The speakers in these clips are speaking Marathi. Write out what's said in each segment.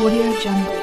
Audio Jungle.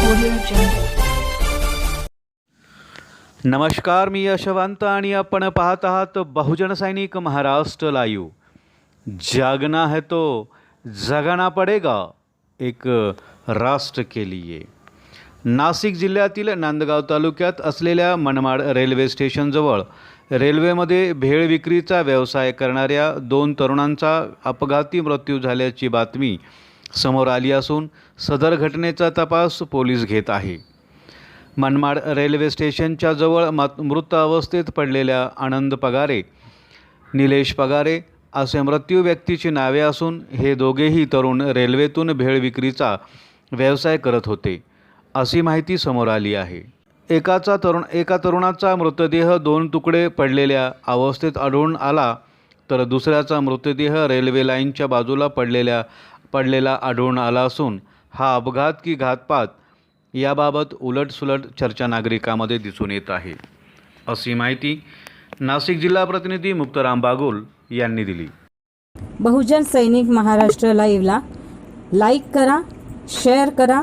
Audio Jungle. नमस्कार मी यशवंत आणि आपण पाहत आहात बहुजन सैनिक महाराष्ट्र लाईव्ह जागना है तो जगाना पडेगा एक राष्ट्र के लिए नाशिक जिल्ह्यातील नांदगाव तालुक्यात असलेल्या मनमाड रेल्वे स्टेशनजवळ रेल्वेमध्ये भेळ विक्रीचा व्यवसाय करणाऱ्या दोन तरुणांचा अपघाती मृत्यू झाल्याची बातमी समोर आली असून सदर घटनेचा तपास पोलीस घेत आहे. मनमाड रेल्वे स्टेशनच्या जवळ मात मृत अवस्थेत पडलेल्या आनंद पगारे निलेश पगारे असे मृत्यू व्यक्तीची नावे असून हे दोघेही तरुण रेल्वेतून भेळ विक्रीचा व्यवसाय करत होते. अशी माहिती समोर आली आहे. एकाचा तरुण एका तरुणाचा मृतदेह दोन तुकडे पडलेल्या अवस्थेत आढळून आला तर दुसऱ्याचा मृतदेह रेल्वे लाईनच्या बाजूला पडलेल्या पडलेला आढळून आला असून हा अपघात की घातपात याबाबत उलटसुलट चर्चा नागरिकांमध्ये दिसून येत आहे. अशी माहिती नाशिक जिल्हा प्रतिनिधी मुक्तराम बागुल यांनी दिली. बहुजन सैनिक महाराष्ट्र लाईव्हला लाईक करा शेअर करा